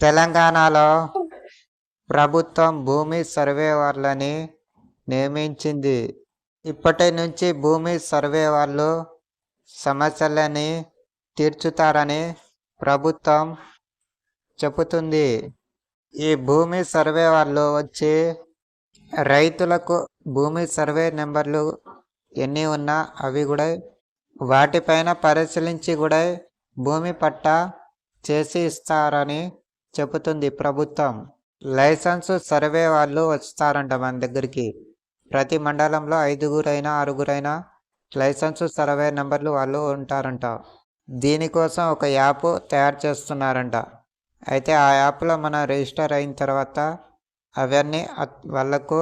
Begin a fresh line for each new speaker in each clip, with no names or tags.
తెలంగాణలో ప్రభుత్వం భూమి సర్వేవర్లని నియమించింది. ఇప్పటి నుంచి భూమి సర్వే వాళ్ళు సమస్యలని తీర్చుతారని ప్రభుత్వం చెబుతుంది. ఈ భూమి సర్వే వాళ్ళు వచ్చి రైతులకు భూమి సర్వే నెంబర్లు ఎన్ని ఉన్నా అవి కూడా వాటిపైన పరిశీలించి కూడా భూమి పట్టా చేసి ఇస్తారని చెబుతుంది ప్రభుత్వం. లైసెన్సు సర్వే వాళ్ళు వస్తారంట మన దగ్గరికి. ప్రతి మండలంలో ఐదుగురైనా ఆరుగురైనా లైసెన్సు సర్వే నెంబర్లు వాళ్ళు ఉంటారంట. దీనికోసం ఒక యాప్ తయారు చేస్తున్నారంట. అయితే ఆ యాప్లో మన రిజిస్టర్ అయిన తర్వాత అవన్నీ వాళ్ళకు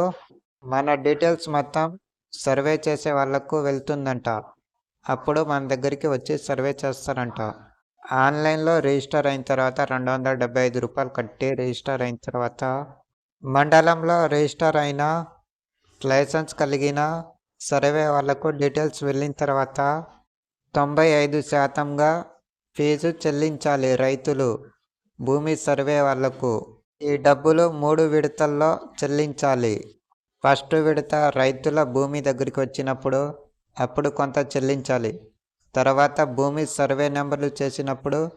మన డీటెయిల్స్ మొత్తం సర్వే చేసే వాళ్ళకు వెళ్తుందంట. అప్పుడు మన దగ్గరికి వచ్చి సర్వే చేస్తారంట. ఆన్లైన్లో రిజిస్టర్ అయిన తర్వాత రెండు వందల డెబ్బై ఐదు రూపాయలు కట్టి రిజిస్టర్ అయిన తర్వాత మండలంలో రిజిస్టర్ అయిన లైసెన్స్ కలిగిన సర్వే వాళ్ళకు డీటెయిల్స్ వెళ్ళిన తర్వాత తొంభై ఐదు శాతంగా ఫీజు చెల్లించాలి రైతులు భూమి సర్వే వాళ్ళకు. ఈ డబ్బులు మూడు విడతల్లో చెల్లించాలి. ఫస్ట్ విడత రైతుల భూమి దగ్గరికి వచ్చినప్పుడు అప్పుడు కొంత చెల్లించాలి. తర్వాత భూమి సర్వే నెంబర్లు చేసినప్పుడు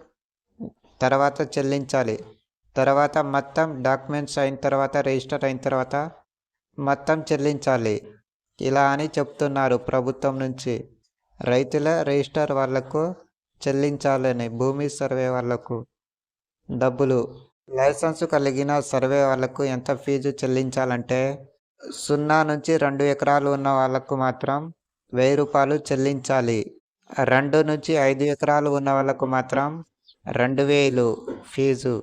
తర్వాత చెల్లించాలి. తర్వాత మొత్తం డాక్యుమెంట్స్ అయిన తర్వాత రిజిస్టర్ అయిన తర్వాత మొత్తం చెల్లించాలి. ఇలా అని చెప్తున్నారు ప్రభుత్వం నుంచి. రైతుల రిజిస్టర్ వాళ్ళకు చెల్లించాలని భూమి సర్వే వాళ్ళకు డబ్బులు. లైసెన్స్ కలిగిన సర్వే వాళ్ళకు ఎంత ఫీజు చెల్లించాలంటే సున్నా నుంచి రెండు ఎకరాలు ఉన్న వాళ్ళకు మాత్రం వెయ్యి రూపాయలు చెల్లించాలి. రెండు నుంచి ఐదు ఎకరాలు ఉన్న వాళ్ళకు మాత్రం రెండు వేలు ఫీజు.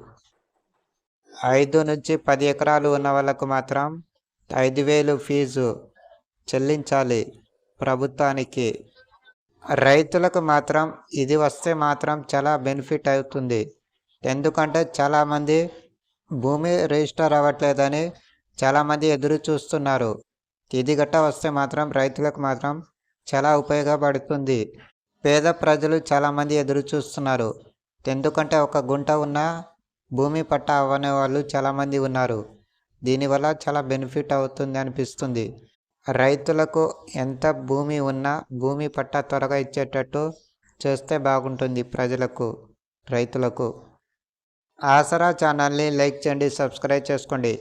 ఐదు నుంచి పది ఎకరాలు ఉన్న వాళ్ళకు మాత్రం ఐదు వేలు ఫీజు చెల్లించాలి ప్రభుత్వానికి. రైతులకు మాత్రం ఇది వస్తే మాత్రం చాలా బెనిఫిట్ అవుతుంది. ఎందుకంటే చాలామంది భూమి రిజిస్టర్ అవ్వట్లేదని చాలామంది ఎదురు చూస్తున్నారు. ఇది గట్ట వస్తే మాత్రం రైతులకు మాత్రం చాలా ఉపయోగపడుతుంది. పేద ప్రజలు చాలామంది ఎదురు చూస్తున్నారు ఎందుకంటే ఒక గుంట ఉన్న భూమి పట్ట అవ్వని వాళ్ళు చాలామంది ఉన్నారు. దీనివల్ల చాలా బెనిఫిట్ అవుతుంది అనిపిస్తుంది. రైతులకు ఎంత భూమి ఉన్నా భూమి పట్ట త్వరగా ఇచ్చేటట్టు చేస్తే బాగుంటుంది ప్రజలకు రైతులకు. ఆసరా ఛానల్ని లైక్ చేయండి సబ్స్క్రైబ్ చేసుకోండి.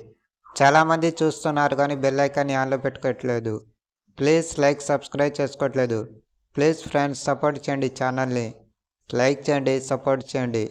చాలామంది చూస్తున్నారు కానీ బెల్ ఐకాన్ని ఆన్లో పెట్టుకోవట్లేదు. ప్లీజ్ లైక్ సబ్స్క్రైబ్ చేసుకోవట్లేదు. ప్లీజ్ ఫ్రెండ్స్ సపోర్ట్ చేయండి ఛానల్ని. లైక్ చేయండి సపోర్ట్ చేయండి.